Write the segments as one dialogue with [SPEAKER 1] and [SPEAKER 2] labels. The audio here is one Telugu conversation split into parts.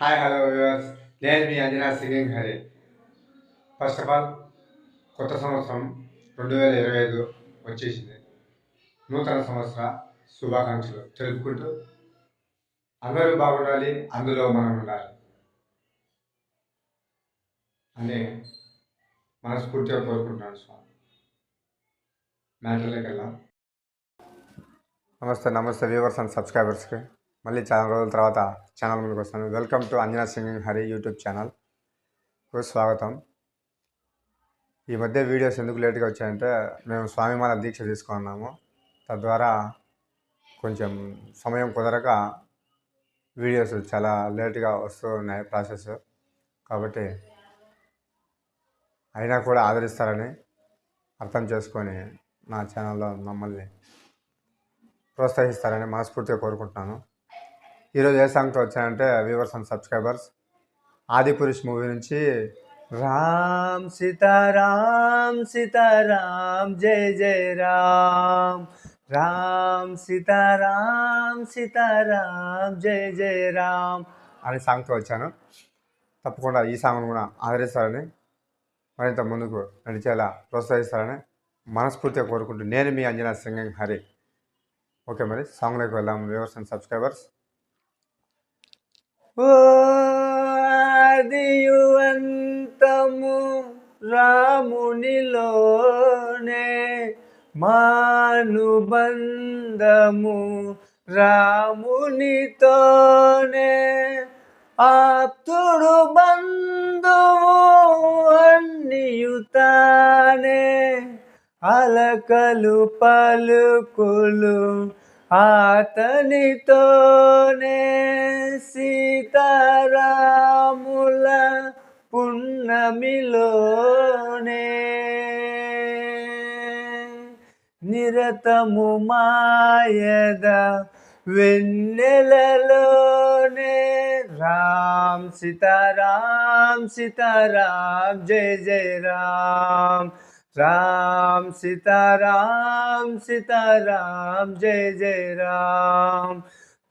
[SPEAKER 1] హాయ్ హలో వ్యూవర్స్ నేను మీ Anjana singing Hari. First of all కొత్త సంవత్సరం రెండు వేల ఇరవై ఐదు వచ్చేసింది. నూతన సంవత్సర శుభాకాంక్షలు తెలుపుకుంటూ అందరూ బాగుండాలి అందులో మనం ఉండాలి. అని మనస్ఫూర్తిగా కోరుకుంటున్నాను స్వామి. మ్యాటర్లోకి వెళ్ళాం నమస్తే నమస్తే వ్యూవర్స్ అండ్ సబ్స్క్రైబర్స్కి మళ్ళీ చాలా రోజుల తర్వాత ఛానల్ ముందుకు వస్తాను welcome to Anjana singing Hari YouTube channel స్వాగతం ఈ మధ్య వీడియోస్ ఎందుకు లేట్గా వచ్చాయంటే మేము స్వామిమాల దీక్ష తీసుకున్నాము. తద్వారా కొంచెం సమయం కుదరక వీడియోస్ చాలా లేట్గా వస్తూ ఉన్నాయి ప్రాసెస్ కాబట్టి అయినా కూడా ఆదరిస్తారని అర్థం చేసుకొని నా ఛానల్లో మమ్మల్ని ప్రోత్సహిస్తారని మనస్ఫూర్తిగా కోరుకుంటున్నాను. ఈరోజు ఏ సాంగ్తో వచ్చానంటే viewers and subscribers Adipurush movie నుంచి రామ్ సీతారాం సీతారాం జయ జయ రామ్. రామ్ సీతారాం సీతారాం జయ జయ రామ్. అనే సాంగ్తో వచ్చాను. తప్పకుండా ఈ సాంగ్ను కూడా ఆదరిస్తారని మరింత ముందుకు నడిచేలా ప్రోత్సహిస్తారని మనస్ఫూర్తిగా కోరుకుంటూ నేను మీ అంజనా సింగింగ్ హరి. ఓకే మరి సాంగ్లోకి వెళ్దాం వ్యూవర్స్ అండ్ సబ్స్క్రైబర్స్ ఆదియువంతము రామునిలోనే మానుబంధము రామునితోనే. ఆప్తుడు బంధువు అన్నియుతానే. అలకలు పలుకులు అతనితోనే సీతారాముల పున్నమిలోనే నిరతము మాయద వెన్నెలలోనే. రామ్ సీతారాం సీతారాం జయ జయ రామ్. राम सीताराम सीताराम जय जय राम।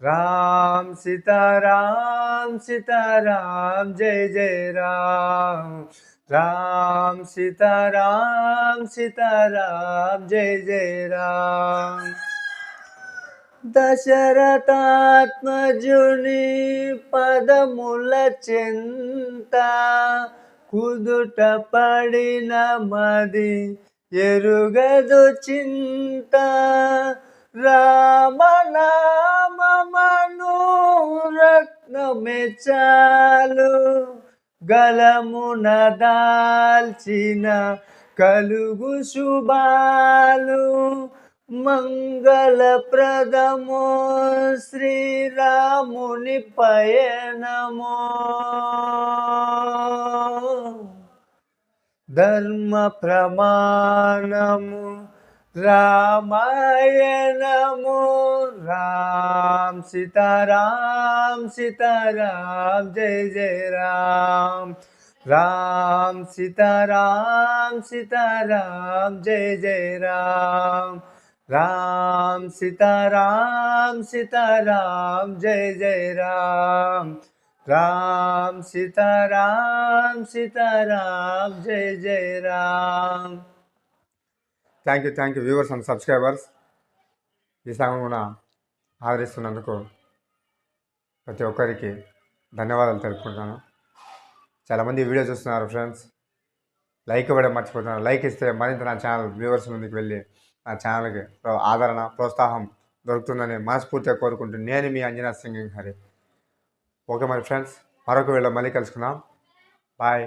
[SPEAKER 1] राम सीताराम सीताराम जय जय राम। राम सीताराम सीताराम जय जय राम। दशरथात्मजुनि पदमूलचिन्ता కుదుట పడిన మది ఎరుగదు చింత. రామనామను రత్నమే చాలు. గలమున దాల్చిన కలుగు శుభాలు. మంగళప్రదము శ్రీరాముని పయనము. ధర్మ ప్రమాణము రామాయణము రామ్ సీతారాం సీతారాం జయ జయ రామ్. రామ్ సీతారాం సీతారాం జయ జయ రామ్. రామ్ సీతారాం సీతారాం జయ జయ రామ్. రామ్ సీతారాం సీతారాం జయ జయ Ram. Thank you thank you viewers and subscribers ఈ సాంగ్ కూడా ఆదరిస్తున్నందుకు ప్రతి ఒక్కరికి ధన్యవాదాలు తెలుపుకుంటాను చాలామంది వీడియో చూస్తున్నారు ఫ్రెండ్స్ లైక్ ఇవ్వడం మర్చిపోతున్నారు. లైక్ ఇస్తే మరింత నా ఛానల్ వ్యూవర్స్ ముందుకు వెళ్ళి నా ఛానల్కి ఆదరణ ప్రోత్సాహం దొరుకుతుందని మనస్ఫూర్తిగా కోరుకుంటూ నేను మీ అంజనా సింగింగ్ హరి. ఓకే మరి ఫ్రెండ్స్ మరొక వీడియో మళ్ళీ కలుసుకుందాం. బాయ్.